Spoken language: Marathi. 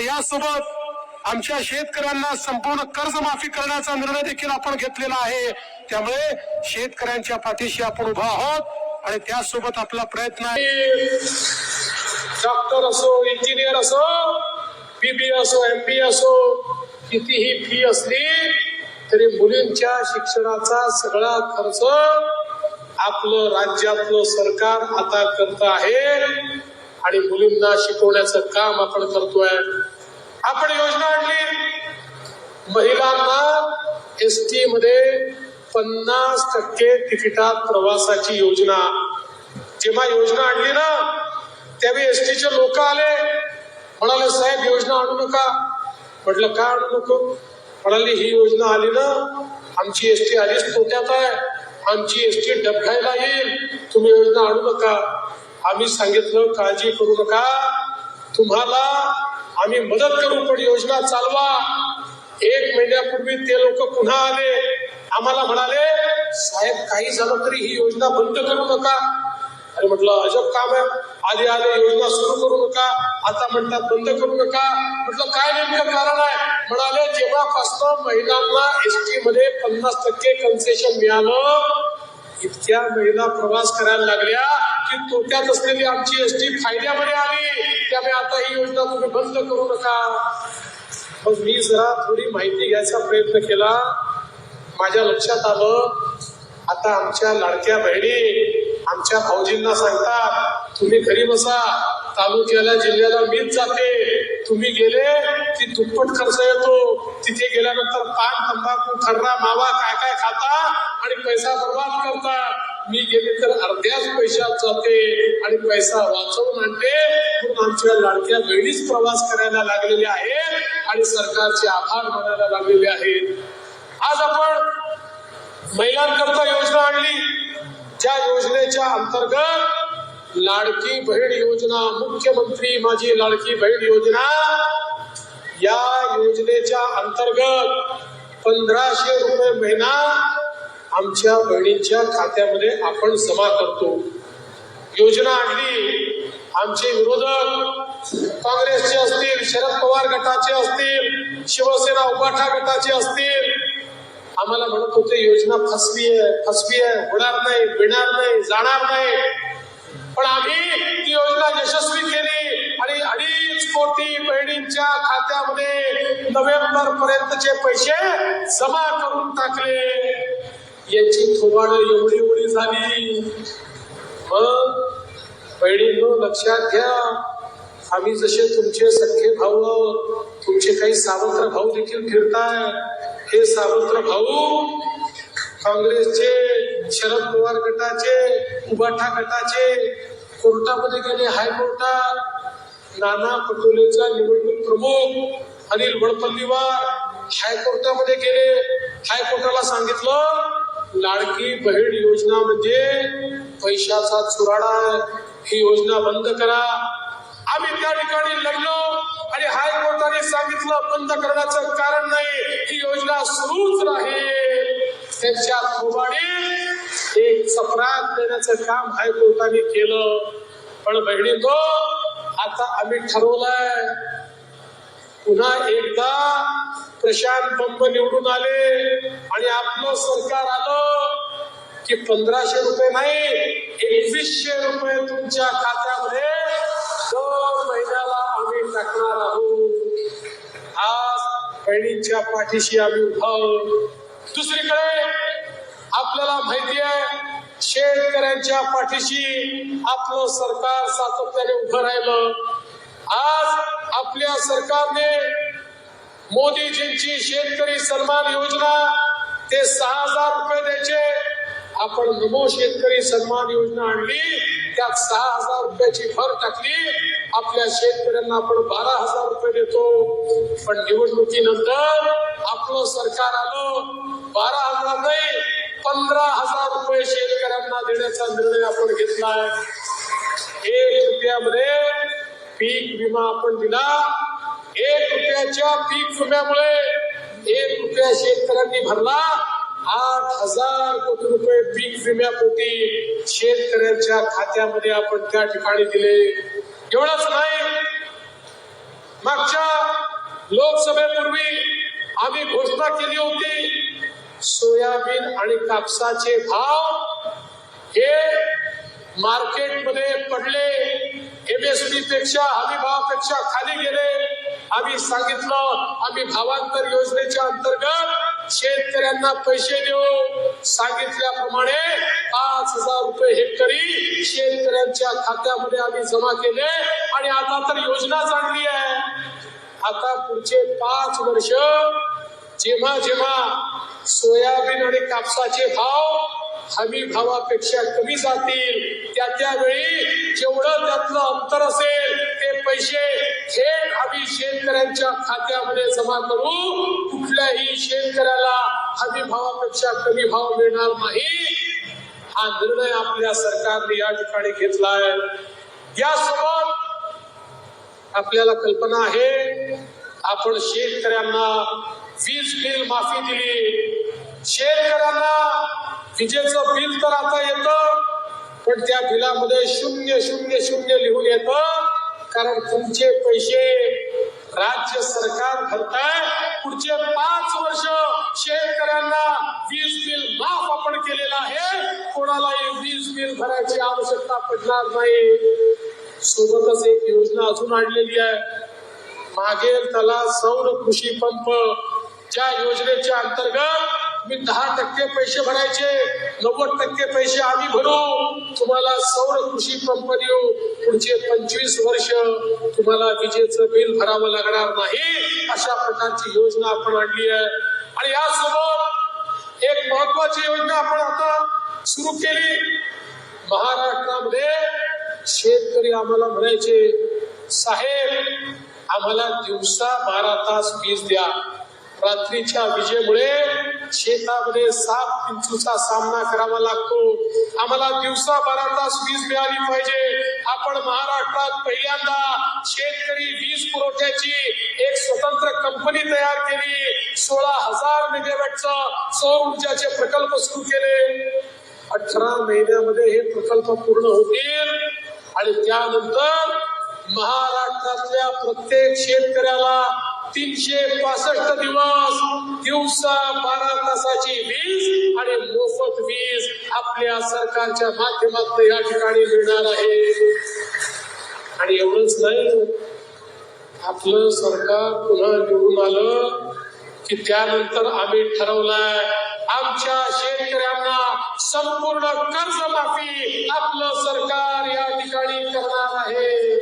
आणि यासोबत आमच्या शेतकऱ्यांना संपूर्ण कर्जमाफी करण्याचा निर्णय देखील आपण घेतलेला आहे. त्यामुळे शेतकऱ्यांच्या पाठीशी आपण उभा आहोत आणि त्यासोबत आपला प्रयत्न आहे. डॉक्टर असो इंजिनियर असो बीबी असो एम बी असो कितीही फी असली तरी मुलींच्या शिक्षणाचा सगळा खर्च आपलं राज्यातलं सरकार आता करत आहे. आणि मुलींना शिकवण्याचं काम आपण करतोय. आपण योजना आणली. महिलांना एस टी मध्ये पन्नास टक्के तिकिटात प्रवासाची योजना. जेव्हा योजना आणली ना त्यावेळी एस टीचे लोक आले. म्हणाले साहेब योजना आणू नका. म्हटलं का आणू नको? म्हणाली ही योजना आली ना आमची एस टी आधीच तोट्यात आहे. आमची एस टी डबघायला येईल. तुम्ही योजना आणू नका. आम्ही सांगितलं काळजी करू नका. तुम्हाला आम्ही मदत करू पण योजना चालवा. एक महिन्यापूर्वी ते लोक पुन्हा आले. आम्हाला म्हणाले साहेब काही झालं तरी ही योजना बंद करू नका. अरे म्हटलं अजब काम आहे. आधी आले योजना सुरू करू नका. आता म्हणतात बंद करू नका. म्हटलं काय नेमकं कारण आहे? म्हणाले जेव्हापासून महिलांना एस टी मध्ये पन्नास टक्के कन्सेशन मिळालं इतक्या महिला प्रवास करायला लागल्या. की तोट्यात असलेली आमची एस टी फायद्यामध्ये आली. त्यामुळे आता ही योजना तुम्ही बंद करू नका. मग मी जरा थोडी माहिती घ्यायचा प्रयत्न केला. माझ्या लक्षात आलं आता आमच्या लाडक्या बहिणी आमच्या भाऊजींना सांगतात तुम्ही घरी बसा तालुक्याला जिल्ह्याला मीच जाते. तुम्ही गेले की दुप्पट खर्च येतो. तिथे गेल्यानंतर पान तंबाखू खर्रा मावा काय काय खाता आणि पैसा बर्बाद करता. मी गेले तर अर्ध्याच पैशात जाते आणि पैसा वाचवून आणते. म्हणून आमच्या लाडक्या वेळीच प्रवास करायला लागलेल्या आहेत आणि सरकारचे आभार मानायला लागलेले आहेत. आज आपण महिलांकरता योजना आणली. ज्या योजनेच्या अंतर्गत लाडकी बहीण योजना मुख्यमंत्री माझी लाडकी बहीण योजना या योजनेच्या अंतर्गत पंधराशे रुपये महिना आमच्या बहिणींच्या खात्यामध्ये आपण जमा करतो. योजना आणली. आमचे विरोधक काँग्रेसचे असतील शरद पवार गटाचे असतील शिवसेना उबाठा गटाचे असतील. आम्हाला म्हणत होते योजना फसवी आहे फसवी आहे होणार नाही मिळणार नाही जाणार नाही. पण आम्ही ती योजना यशस्वी केली आणि अडीच कोटी बहिणींच्या खात्यामध्ये नोव्हेंबर पर्यंतचे पैसे जमा करून टाकले. याची थोबाड एवढी एवढी झाली. मग बहिणींनो लक्षात घ्या. आम्ही जसे तुमचे सख्खे भाऊ आहोत तुमचे काही सावत्र भाऊ देखील फिरताय. हे सावत्र भाऊ काँग्रेसचे शरद पवार गटाचे उबाठा गटाचे कोर्टामध्ये गेले हायकोर्टात. नाना पटोलेचा निवडणूक प्रमुख अनिल वडपल्लीवार हायकोर्टामध्ये गेले. हायकोर्टाला सांगितलं लाडकी बहीण योजना म्हणजे पैशाचा चुराडा आहे. ही योजना बंद करा. आम्ही त्या ठिकाणी लढलो आणि हायकोर्टाने सांगितलं बंद करण्याचं कारण नाही. ही योजना सुरूच राहील. त्यांच्या खोबाडी एक चपराक देण्याचं काम हायकोर्टाने केलं. पण बहिणी तो आता आम्ही ठरवलंय पुन्हा एकदा प्रशांत पंप निवडून आले आणि आपलं सरकार आलं की पंधराशे रुपये नाही एकवीसशे रुपये तुमच्या खात्यामध्ये दर महिन्याला आम्ही टाकणार आहोत आज बहिणींच्या पाठीशी आम्ही उभा आहोत. दुसरीकडे आपल्याला माहिती आहे शेतकऱ्यांच्या पाठीशी आपलं सरकार सातत्याने उभं राहिलं आज आपल्या सरकारने मोदीजींची शेतकरी सन्मान योजना ते सहा हजार रुपये द्यायचे. आपण नमो शेतकरी सन्मान योजना आणली त्यात सहा हजार रुपयाची भर टाकली. आपल्या शेतकऱ्यांना आपण बारा हजार रुपये देतो. पण निवडणुकीनंतर आपलं सरकार आलं बारा हजार नाही पंधरा हजार रुपये शेतकऱ्यांना देण्याचा निर्णय आपण घेतलाय. एक रुपयामध्ये पीक विमा आपण दिला. एक रुपयाच्या पीक विम्यामुळे एक रुपया शेतकऱ्यांनी भरला. आठ हजार कोटी रुपये पीक विम्यापोटी शेतकऱ्यांच्या खात्यामध्ये आपण त्या ठिकाणी दिले. एवढंच नाही. मागच्या लोकसभेपूर्वी आम्ही घोषणा केली होती सोयाबीन आणि कापसाचे भाव हे मार्केटमध्ये पडले. एमएसपी पेक्षा हमी भावापेक्षा खाली गेले. आम्ही सांगितलं आम्ही भावांतर योजनेच्या अंतर्गत शेतकऱ्यांना पैसे देऊ सांगितल्याप्रमाणे पाच हजार रुपये हेक्टरी शेतकऱ्यांच्या खात्यामध्ये आम्ही जमा केले आणि आता तर योजना चांगली आहे. आता पुढचे पाच वर्ष जेव्हा जेव्हा सोयाबीन आणि कापसाचे भाव हमी भावापेक्षा कमी जातील त्या त्यावेळी जेवढं त्यातलं अंतर असेल ते पैसे थेट शेतकऱ्यांच्या खात्यामध्ये जमा करू कुठल्याही शेतकऱ्याला हमी भावापेक्षा कमी भाव मिळणार नाही. हा निर्णय आपल्या सरकारने या ठिकाणी घेतलाय. यासोबत आपल्याला कल्पना आहे आपण शेतकऱ्यांना वीज बिल माफी दिली. शेतकऱ्यांना विजेचं बिल तर आता येतं पण त्या बिलामध्ये शून्य शून्य शून्य लिहून येतं कारण तुमचे पैसे राज्य सरकार भरताय पुढचे पाच वर्ष शेतकऱ्यांना वीज बिल माफ आपण केलेलं आहे. कोणालाही वीज बिल भरायची आवश्यकता पडणार नाही. सोबतच एक योजना अजून आणलेली आहे. मागेल त्याला सौर कृषी पंप. ज्या योजनेच्या अंतर्गत मी दहा टक्के पैसे भरायचे नव्वद टक्के पैसे आम्ही भरू. तुम्हाला सौर कृषी पंप देऊ पुढचे पंचवीस वर्ष तुम्हाला विजेचं बिल भरावं लागणार नाही अशा प्रकारची योजना आपण आणली आहे. आणि यासोबत एक महत्वाची योजना आपण आता सुरू केली. महाराष्ट्रामध्ये शेतकरी आम्हाला म्हणायचे साहेब आम्हाला दिवसा बारा तास वीज द्या. रात्रीच्या विजेमुळे शेतामध्ये साप किंचूचा सामना करावा लागतो. आम्हाला दिवसा बारा तास वीज मिळाली पाहिजे. आपण महाराष्ट्रात पहिल्यांदा शेतकरी वीज पुरवठ्याची एक स्वतंत्र कंपनी तयार केली. सोळा हजार मेगावॅटचा सौर ऊर्जाचे प्रकल्प सुरू केले. अठरा महिन्यामध्ये हे प्रकल्प पूर्ण होतील. आणि त्यानंतर महाराष्ट्रातल्या प्रत्येक शेतकऱ्याला तीनशे पासष्ट दिवस दिवसा बारा तासाची वीज आणि मोफत वीज आपल्या सरकारच्या माध्यमातून या ठिकाणी मिळणार आहे. आणि एवढंच नाही आपलं सरकार पुन्हा निवडून आलं की त्यानंतर आम्ही ठरवलंय आमच्या शेतकऱ्यांना संपूर्ण कर्जमाफी आपलं सरकार या ठिकाणी करणार आहे.